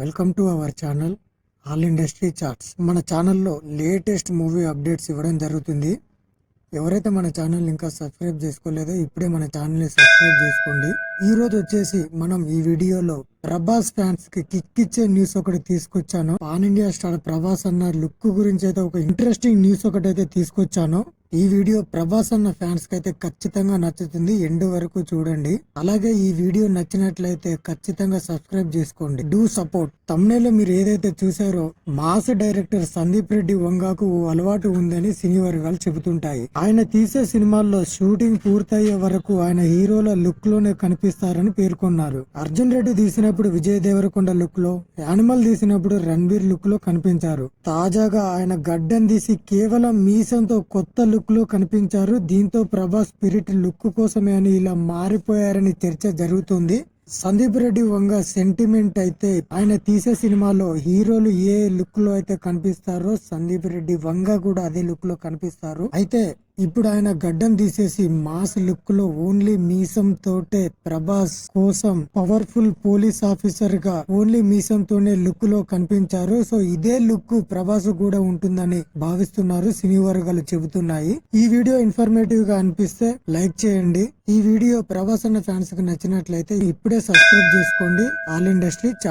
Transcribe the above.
Welcome to our channel all industry charts మన ఛానల్లో latest movie updates ఇవ్వడం జరుగుతుంది. ఎవరైతే మన ఛానల్ ఇంకా సబ్స్క్రైబ్ చేసుకోలేదో ఇప్పుడే మన ఛానల్ని సబ్స్క్రైబ్ చేసుకోండి. ఈరోజు వచ్చేసి మనం ఈ వీడియోలో ప్రభాస్ ఫ్యాన్స్కి కిక్ ఇచ్చే న్యూస్ ఒకటి తీసుకొచ్చాను. పాన్ ఇండియా స్టార్ ప్రభాస్ అన్న లుక్ గురించి అయితే ఒక ఇంట్రెస్టింగ్ న్యూస్ ఒకటి అయితే తీసుకొచ్చాను. ఈ వీడియో ప్రభాస్ అన్న ఫ్యాన్స్కి అయితే ఖచ్చితంగా నచ్చుతుంది. ఎండ్ వరకు చూడండి. అలాగే ఈ వీడియో నచ్చినట్లయితే ఖచ్చితంగా సబ్స్క్రైబ్ చేసుకోండి. డూ సపోర్ట్ తమ్నేలో మీరు ఏదైతే చూసారో మాస్ డైరెక్టర్ సందీప్ రెడ్డి వంగాకు ఓ అలవాటు ఉందని సినీ వర్గాలు చెబుతుంటాయి. ఆయన తీసే సినిమాల్లో షూటింగ్ పూర్తయ్యే వరకు ఆయన హీరోల లుక్లోనే కనిపిస్తారని పేర్కొన్నారు. అర్జున్ రెడ్డి తీసినప్పుడు విజయ్ దేవరకొండ లుక్లో యానిమల్ తీసినప్పుడు రణ్వీర్ లుక్లో కనిపించారు. తాజాగా ఆయన గడ్డం తీసి కేవలం మీసంతో కొత్త లుక్ లో కనిపించారు. దీంతో ప్రభాస్ స్పిరిట్ లుక్ కోసమే అని ఇలా మారిపోయారని చర్చ జరుగుతుంది. సందీప్ రెడ్డి వంగ సెంటిమెంట్ అయితే ఆయన తీసే సినిమాలో హీరోలు ఏ లుక్లో అయితే కనిపిస్తారో సందీప్ రెడ్డి వంగ కూడా అదే లుక్లో కనిపిస్తారు. అయితే ఇప్పుడు ఆయన గడ్డం తీసేసి మాస్ లుక్లో ఓన్లీ మీసం తోటే ప్రభాస్ కోసం పవర్ఫుల్ పోలీస్ ఆఫీసర్గా ఓన్లీ మీసం తోనే లుక్లో కనిపించారు. సో ఇదే లుక్ ప్రభాస్ కూడా ఉంటుందని భావిస్తున్నారు సినీ వర్గాలు చెబుతున్నాయి. ఈ వీడియో ఇన్ఫర్మేటివ్గా అనిపిస్తే లైక్ చేయండి. ఈ వీడియో ప్రభాస్ అన్న ఫ్యాన్స్కి నచ్చినట్లయితే ఇప్పుడే సబ్స్క్రైబ్ చేసుకోండి. All industry chat.